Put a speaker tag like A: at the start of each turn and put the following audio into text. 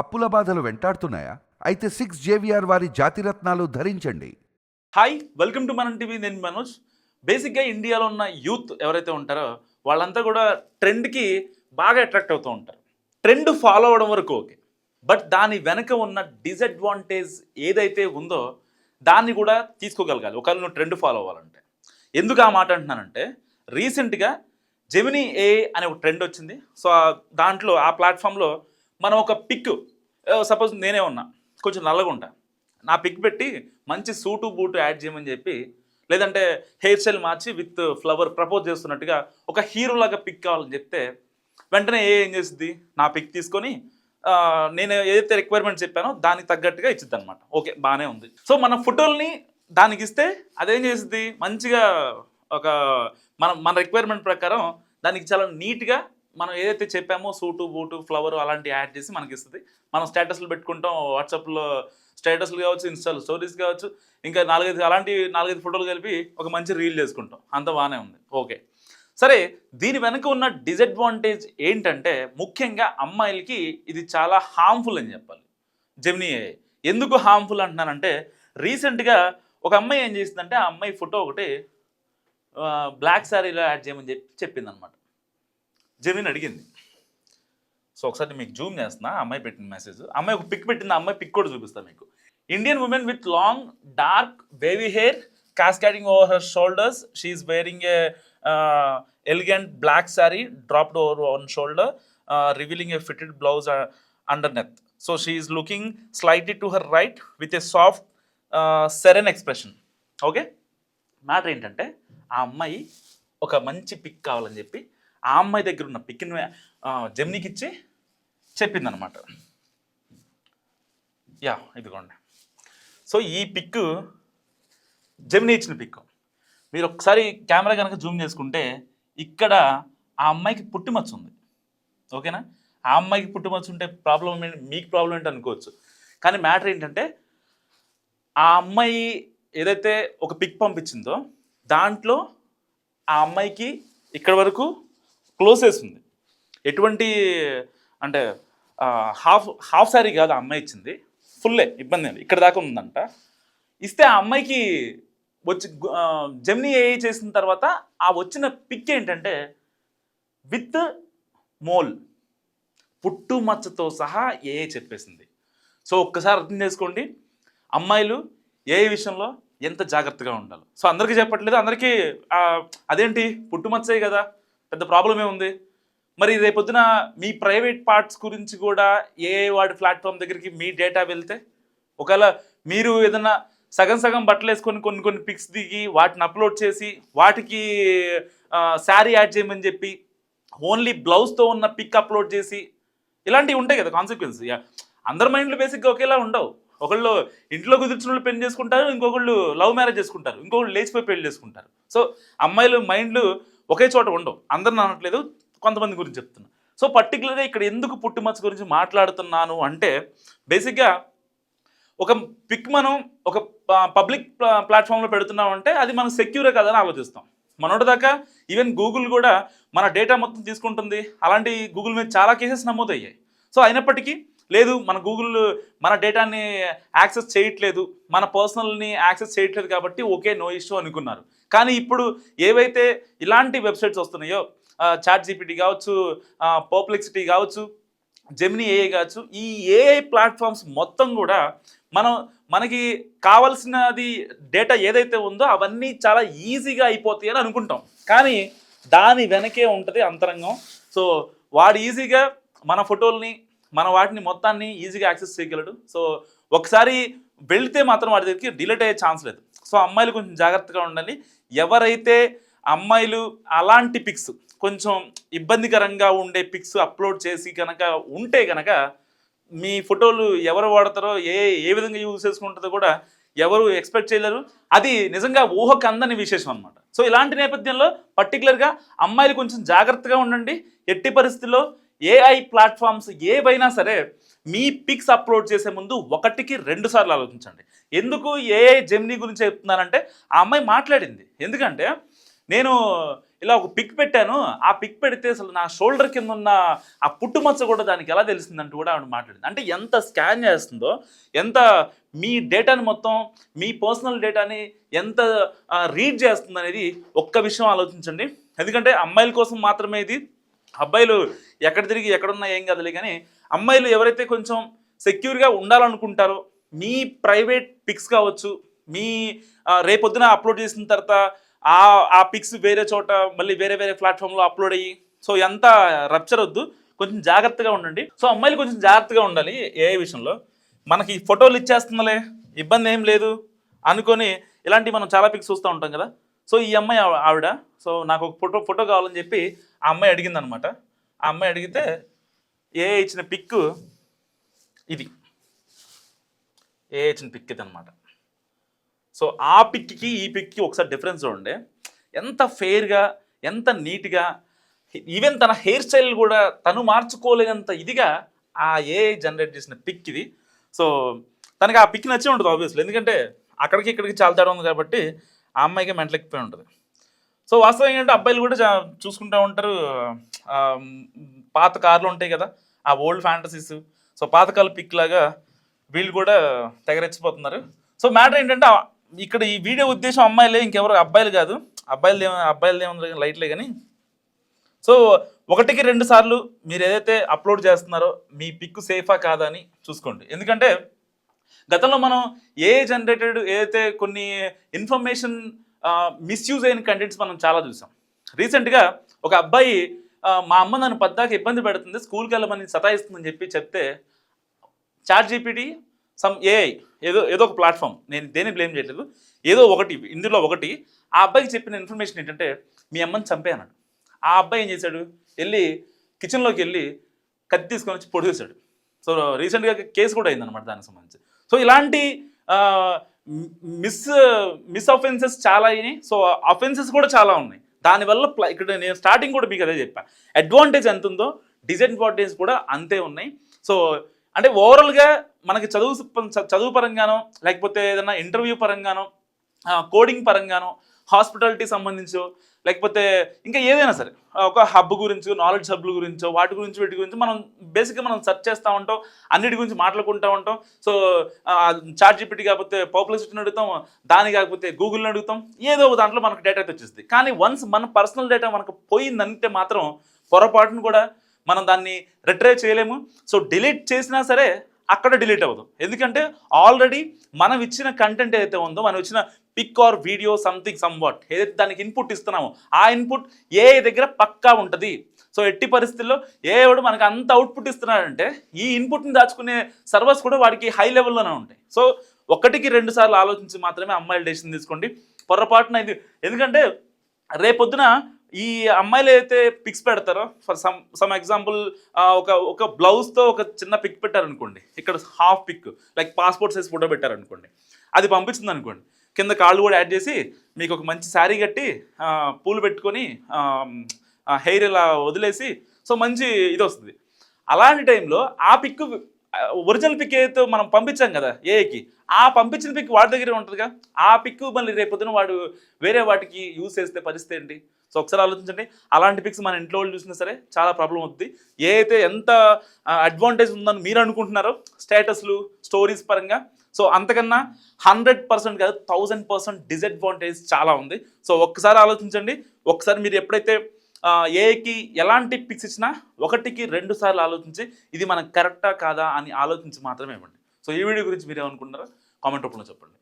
A: అప్పుల బాధలు వెంటాడుతున్నాయా? అయితే సిక్స్ జేవిఆర్ వారి జాతిరత్నాలు ధరించండి.
B: హాయ్ వెల్కమ్ టు మనం టీవీ నేను మనోజ్. బేసిక్గా ఇండియాలో ఉన్న యూత్ ఎవరైతే ఉంటారో వాళ్ళంతా కూడా ట్రెండ్కి బాగా అట్రాక్ట్ అవుతూ ఉంటారు. ట్రెండ్ ఫాలో అవడం వరకు ఓకే. బట్ దాని వెనక ఉన్న డిసడ్వాంటేజ్ ఏదైతే ఉందో దాన్ని కూడా తీసుకోగలగాలి. ఒకవేళ నువ్వు ట్రెండ్ ఫాలో అవ్వాలంటే. ఎందుకు ఆ మాట అంటున్నానంటే రీసెంట్గా జెమినీ ఏ అనే ఒక ట్రెండ్ వచ్చింది. సో దాంట్లో ఆ ప్లాట్ఫామ్లో మనం ఒక పిక్ సపోజ్ నేనే ఉన్నా కొంచెం నల్లగా ఉంటా. నా పిక్ పెట్టి మంచి సూటు బూటు యాడ్ చేయమని చెప్పి లేదంటే హెయిర్ స్టైల్ మార్చి విత్ ఫ్లవర్ ప్రపోజ్ చేస్తున్నట్టుగా ఒక హీరోలాగా పిక్ కావాలని చెప్తే వెంటనే ఏ ఏం చేస్తుంది నా పిక్ తీసుకొని నేను ఏదైతే రిక్వైర్మెంట్ చెప్పానో దానికి తగ్గట్టుగా ఇచ్చిద్ది అనమాట ఓకే బాగానే ఉంది. సో మన ఫోటోల్ని దానికి ఇస్తే అదేం చేస్తుంది మంచిగా ఒక మన మన రిక్వైర్మెంట్ ప్రకారం దానికి చాలా నీట్గా మనం ఏదైతే చెప్పామో సూటు బూటు ఫ్లవర్ అలాంటి యాడ్ చేసి మనకి ఇస్తుంది. మనం స్టేటస్లు పెట్టుకుంటాం వాట్సాప్లో స్టేటస్లు కావచ్చు ఇన్స్టాల్ స్టోరీస్ కావచ్చు ఇంకా నాలుగైదు అలాంటి నాలుగైదు ఫోటోలు కలిపి ఒక మంచి రీల్ చేసుకుంటాం. అంత బాగానే ఉంది. ఓకే. సరే దీని వెనక ఉన్న డిసడ్వాంటేజ్ ఏంటంటే ముఖ్యంగా అమ్మాయిలకి ఇది చాలా హార్మ్ఫుల్ అని చెప్పాలి. జెమినీ ఎందుకు హార్మ్ఫుల్ అంటున్నానంటే రీసెంట్గా ఒక అమ్మాయి ఏం చేసిందంటే ఆ అమ్మాయి ఫోటో ఒకటి బ్లాక్ శారీలో యాడ్ చేయమని చెప్పి చెప్పిందనమాట. జమీన్ అడిగింది. సో ఒకసారి మీకు జూమ్ చేస్తున్నా అమ్మాయి పెట్టిన మెసేజ్. అమ్మాయి ఒక పిక్ పెట్టింది అమ్మాయి పిక్ కూడా చూపిస్తాను మీకు. Indian women with long dark baby hair cascading over her shoulders she is wearing a elegant black sari draped over one shoulder revealing a fitted blouse underneath so she is looking slight to her right with a soft serene expression okay matter ఏంటంటే ఆ అమ్మాయి ఒక మంచి pick కావాలని చెప్పి ఆ అమ్మాయి దగ్గర ఉన్న పిక్ని జెమ్నీకి ఇచ్చి చెప్పిందనమాట యా ఇదిగోండి. సో ఈ పిక్ జెమిని ఇచ్చిన పిక్ మీరు ఒకసారి కెమెరా కనుక జూమ్ చేసుకుంటే ఇక్కడ ఆ అమ్మాయికి పుట్టుమచ్చ ఉంది. ఓకేనా? ఆ అమ్మాయికి పుట్టుమచ్చ ఉంటే ప్రాబ్లం ఏంటి? మీకు ప్రాబ్లం ఏంటి అనుకోవచ్చు. కానీ మ్యాటర్ ఏంటంటే ఆ అమ్మాయి ఏదైతే ఒక పిక్ పంపించిందో దాంట్లో ఆ అమ్మాయికి ఇక్కడ వరకు క్లోజ్ చేసింది. ఎటువంటి అంటే హాఫ్ హాఫ్ శారీ కాదు ఆ అమ్మాయి ఇచ్చింది. ఫుల్లే ఇబ్బంది లేదు. ఇక్కడ దాకా ఉందంట. ఇస్తే ఆ అమ్మాయికి వచ్చి జెమినీ ఏ చేసిన తర్వాత ఆ వచ్చిన పిక్ ఏంటంటే విత్ మోల్ పుట్టు మచ్చతో సహా ఏ చెప్పేసింది. సో ఒక్కసారి అర్థం చేసుకోండి. అమ్మాయిలు ఏ విషయంలో ఎంత జాగ్రత్తగా ఉండాలి. సో అందరికీ చెప్పట్లేదు. అందరికీ అదేంటి? పుట్టుమచ్చే కదా. పెద్ద ప్రాబ్లం ఏముంది మరి రేపొద్దున మీ ప్రైవేట్ పార్ట్స్ గురించి కూడా ఏ వాడి ప్లాట్ఫామ్ దగ్గరికి మీ డేటా వెళ్తే ఒకవేళ మీరు ఏదైనా సగం సగం బట్టలు వేసుకొని కొన్ని కొన్ని పిక్స్ దిగి వాటిని అప్లోడ్ చేసి వాటికి శారీ యాడ్ చేయమని చెప్పి ఓన్లీ బ్లౌజ్తో ఉన్న పిక్ అప్లోడ్ చేసి ఇలాంటివి ఉంటాయి కదా కాన్సిక్వెన్స్ అందరి మైండ్లు బేసిక్గా ఒకేలా ఉండవు. ఒకళ్ళు ఇంట్లో కుదిర్చిన వాళ్ళు పెళ్ళి చేసుకుంటారు ఇంకొకళ్ళు లవ్ మ్యారేజ్ చేసుకుంటారు ఇంకొకళ్ళు లేచిపోయి పెళ్ళి చేసుకుంటారు. సో అమ్మాయిలు మైండ్లు ఒకే చోట ఉండవు. అందరిని అనట్లేదు కొంతమంది గురించి చెప్తున్నా. సో పర్టికులర్గా ఇక్కడ ఎందుకు పుట్టుమచ్చ గురించి మాట్లాడుతున్నాను అంటే బేసిక్గా ఒక పిక్ మనం ఒక పబ్లిక్ ప్లాట్ఫామ్లో పెడుతున్నాం అంటే అది మనకు సెక్యూరే కదని ఆలోచిస్తాం. మనోటి దాకా ఈవెన్ గూగుల్ కూడా మన డేటా మొత్తం తీసుకుంటుంది. అలాంటి గూగుల్ మీద చాలా కేసెస్ నమోదయ్యాయి. సో అయినప్పటికీ లేదు మన గూగుల్ మన డేటాని యాక్సెస్ చేయట్లేదు మన పర్సనల్ని యాక్సెస్ చేయట్లేదు కాబట్టి ఓకే నో ఇష్యూ అనుకున్నారు. కానీ ఇప్పుడు ఏవైతే ఇలాంటి వెబ్సైట్స్ వస్తున్నాయో చాట్ జీపీటీ కావచ్చు పోప్లెక్సిటీ కావచ్చు జెమిని ఏఐ కావచ్చు ఈ ఏఐ ప్లాట్ఫామ్స్ మొత్తం కూడా మనం మనకి కావాల్సినది డేటా ఏదైతే ఉందో అవన్నీ చాలా ఈజీగా అయిపోతాయి అని అనుకుంటాం. కానీ దాని వెనకే ఉంటుంది అంతరంగం. సో వాడు ఈజీగా మన ఫోటోల్ని మన వాటిని మొత్తాన్ని ఈజీగా యాక్సెస్ చేయగలడు. సో ఒకసారి వెళ్తే మాత్రం వాడి దగ్గరికి డిలేట్ అయ్యే ఛాన్స్ లేదు. సో అమ్మాయిలు కొంచెం జాగ్రత్తగా ఉండాలి ఎవరైతే అమ్మాయిలు అలాంటి పిక్స్ కొంచెం ఇబ్బందికరంగా ఉండే పిక్స్ అప్లోడ్ చేసి కనుక ఉంటే కనుక మీ ఫోటోలు ఎవరు వాడతారో ఏ ఏ విధంగా యూజ్ చేసుకుంటుందో కూడా ఎవరు ఎక్స్పెక్ట్ చేయలేరు. అది నిజంగా ఊహకు అందని విశేషం అనమాట సో ఇలాంటి నేపథ్యంలో పర్టికులర్గా అమ్మాయిలు కొంచెం జాగ్రత్తగా ఉండండి. ఎట్టి పరిస్థితుల్లో ఏఐ ప్లాట్ఫామ్స్ ఏవైనా సరే మీ పిక్స్ అప్లోడ్ చేసే ముందు ఒకటికి రెండు సార్లు ఆలోచించండి. ఎందుకు ఏ జెమినీ గురించి చెప్తున్నానంటే ఆ అమ్మాయి మాట్లాడింది. ఎందుకంటే నేను ఇలా ఒక పిక్ పెట్టాను. ఆ పిక్ పెడితే అసలు నా షోల్డర్ కింద ఉన్న ఆ పుట్టుమచ్చ కూడా దానికి ఎలా తెలిసిందంటూ కూడా ఆవిడ మాట్లాడింది. అంటే ఎంత స్కాన్ చేస్తుందో ఎంత మీ డేటాని మొత్తం మీ పర్సనల్ డేటాని ఎంత రీడ్ చేస్తుంది అనేది ఒక్క విషయం ఆలోచించండి. ఎందుకంటే అమ్మాయిల కోసం మాత్రమే ఇది. అబ్బాయిలు ఎక్కడ తిరిగి ఎక్కడున్నా ఏం కదలే కానీ అమ్మాయిలు ఎవరైతే కొంచెం సెక్యూర్గా ఉండాలనుకుంటారో మీ ప్రైవేట్ పిక్స్ కావచ్చు మీ రేపొద్దున అప్లోడ్ చేసిన తర్వాత ఆ ఆ పిక్స్ వేరే చోట మళ్ళీ వేరే వేరే ప్లాట్ఫామ్లో అప్లోడ్ అయ్యి సో ఎంత రప్చర్ వద్దు కొంచెం జాగ్రత్తగా ఉండండి. సో అమ్మాయిలు కొంచెం జాగ్రత్తగా ఉండాలి ఏ విషయంలో. మనకి ఫోటోలు ఇచ్చేస్తుందిలే ఇబ్బంది ఏం లేదు అనుకొని ఇలాంటివి మనం చాలా పిక్స్ చూస్తూ ఉంటాం కదా. సో ఈ అమ్మాయి ఆవిడ సో నాకు ఒక ఫోటో ఫోటో కావాలని చెప్పి ఆ అమ్మాయి అడిగింది అనమాట ఆ అమ్మాయి అడిగితే ఏ ఇచ్చిన పిక్ ఇది. ఏ ఇచ్చిన పిక్ ఇది అనమాట సో ఆ పిక్కి ఈ పిక్కి ఒకసారి డిఫరెన్స్ చూడండి. ఎంత ఫెయిర్గా ఎంత నీట్గా ఈవెన్ తన హెయిర్ స్టైల్ కూడా తను మార్చుకోలేనంత ఇదిగా ఆ ఏ జనరేట్ చేసిన పిక్ ఇది. సో తనకి ఆ పిక్ నచ్చే ఉంటుంది ఆబ్వియస్లీ ఎందుకంటే అక్కడికి ఇక్కడికి చాలా తేడా ఉంది కాబట్టి ఆ అమ్మాయికి మెంటలెక్కిపోయి ఉంటుంది. సో వాస్తవం ఏంటంటే అబ్బాయిలు కూడా చూసుకుంటూ ఉంటారు పాత కార్లు ఉంటాయి కదా ఆ ఓల్డ్ ఫ్యాంటసీస్ సో పాతకాల పిక్ లాగా వీళ్ళు కూడా తెగరెచ్చిపోతున్నారు. సో మ్యాటర్ ఏంటంటే ఇక్కడ ఈ వీడియో ఉద్దేశం అమ్మాయిలే ఇంకెవరు అబ్బాయిలు కాదు. అబ్బాయిలు ఏమో అబ్బాయిలు ఏమో లైట్లే కానీ. సో ఒకటికి రెండు సార్లు మీరు ఏదైతే అప్లోడ్ చేస్తున్నారో మీ పిక్ సేఫా కాదా అని చూసుకోండి. ఎందుకంటే గతంలో మనం ఏ జనరేటెడ్ ఏదైతే కొన్ని ఇన్ఫర్మేషన్ మిస్యూజ్ అయిన కంటెంట్స్ మనం చాలా చూసాం. రీసెంట్గా ఒక అబ్బాయి మా అమ్మ నన్ను పద్దాక ఇబ్బంది పెడుతుంది స్కూల్కి వెళ్ళమని సతాయిస్తుందని చెప్పి చెప్తే చాట్ జీపీటీ సమ్ ఏఐ ఏదో ఏదో ఒక ప్లాట్ఫామ్ నేను దేని బ్లేమ్ చేయట్లేదు ఏదో ఒకటి ఇందులో ఒకటి ఆ అబ్బాయికి చెప్పిన ఇన్ఫర్మేషన్ ఏంటంటే మీ అమ్మని చంపే అన్నాడు. ఆ అబ్బాయి ఏం చేశాడు? వెళ్ళి కిచెన్లోకి వెళ్ళి కత్తి తీసుకొని వచ్చి పొడిచేశాడు. సో రీసెంట్గా కేసు కూడా అయిందనమాట దానికి సంబంధించి. సో ఇలాంటి మిస్ మిస్ అఫెన్సెస్ చాలా అయినాయి. సో అఫెన్సెస్ కూడా చాలా ఉన్నాయి. దానివల్ల ఇక్కడ నేను స్టార్టింగ్ కూడా మీకు అదే చెప్పాను అడ్వాంటేజ్ ఎంత ఉందో డిసడ్వాంటేజ్ కూడా అంతే ఉన్నాయి. సో అంటే ఓవరాల్గా మనకి చదువు చదువు పరంగానో లేకపోతే ఏదైనా ఇంటర్వ్యూ పరంగానో కోడింగ్ పరంగానో హాస్పిటాలిటీ సంబంధించో లేకపోతే ఇంకా ఏదైనా సరే ఒక హబ్ గురించో నాలెడ్జ్ హబ్ల గురించో వాటి గురించి వీటి గురించి మనం బేసిక్గా మనం సెర్చ్ చేస్తూ ఉంటాం అన్నిటి గురించి మాట్లాడుకుంటూ ఉంటాం. సో చాట్ జీపీటీ కాకపోతే పాపులర్సిటీని అడుగుతాం దాని కాకపోతే గూగుల్ని అడుగుతాం ఏదో దాంట్లో మనకు డేటా అయితే వచ్చేస్తుంది. కానీ వన్స్ మన పర్సనల్ డేటా మనకు పోయిందంటే మాత్రం పొరపాటును కూడా మనం దాన్ని రిట్రైవ్ చేయలేము. సో డిలీట్ చేసినా సరే అక్కడ డిలీట్ అవ్వదు. ఎందుకంటే ఆల్రెడీ మనం ఇచ్చిన కంటెంట్ ఏదైతే ఉందో మనం ఇచ్చిన pic or video something somewhat ఏదైతే దానికి ఇన్పుట్ ఇస్తున్నామో ఆ ఇన్పుట్ ఏ దగ్గర పక్కా ఉంటుంది? సో ఎట్టి పరిస్థితుల్లో ఏ మనకు అంత అవుట్పుట్ ఇస్తున్నాడంటే ఈ ఇన్పుట్ని దాచుకునే సర్వర్స్ కూడా వాడికి హై లెవెల్లోనే ఉంటాయి. సో ఒకటికి రెండు సార్లు ఆలోచించి మాత్రమే అమ్మాయిలు డెసిషన్ తీసుకోండి. పొరపాటున ఇది ఎందుకంటే రేపొద్దున ఈ అమ్మాయిలు అయితే పిక్స్ పెడతారో ఫర్ సమ్ సమ్ ఎగ్జాంపుల్ ఒక ఒక బ్లౌజ్తో ఒక చిన్న పిక్ పెట్టారనుకోండి ఇక్కడ half pic like passport size photo పెట్టారనుకోండి అది పంపించింది అనుకోండి కింద కాళ్ళు కూడా యాడ్ చేసి మీకు ఒక మంచి శారీ కట్టి పూలు పెట్టుకొని హెయిర్ ఇలా వదిలేసి సో మంచి ఇది వస్తుంది. అలాంటి టైంలో ఆ పిక్ ఒరిజినల్ పిక్ ఏదైతే మనం పంపించాం కదా ఏకి ఆ పంపించిన పిక్ వాడి దగ్గరే ఉంటుందిగా? ఆ పిక్ మళ్ళీ రేపొద్దున వాడు వేరే వాటికి యూస్ చేస్తే పరిస్థితి ఏంటి? సో ఒకసారి ఆలోచించండి. అలాంటి పిక్స్ మన ఇంట్లో వాళ్ళు చూసినా సరే చాలా ప్రాబ్లం అవుతుంది ఏ అయితే ఎంత అడ్వాంటేజ్ ఉందని మీరు అనుకుంటున్నారో స్టేటస్లు స్టోరీస్ పరంగా సో అంతకన్నా హండ్రెడ్ పర్సెంట్ కాదు థౌజండ్ పర్సెంట్ డిసడ్వాంటేజ్ చాలా ఉంది. సో ఒక్కసారి ఆలోచించండి. ఒకసారి మీరు ఎప్పుడైతే ఏఐకి ఎలాంటి పిక్స్ ఇచ్చినా ఒకటికి రెండు సార్లు ఆలోచించి ఇది మనకు కరెక్టా కాదా అని ఆలోచించి మాత్రమే ఇవ్వండి. సో ఈ వీడియో గురించి మీరు ఏమనుకుంటారో కామెంట్ రూపంలో చెప్పండి.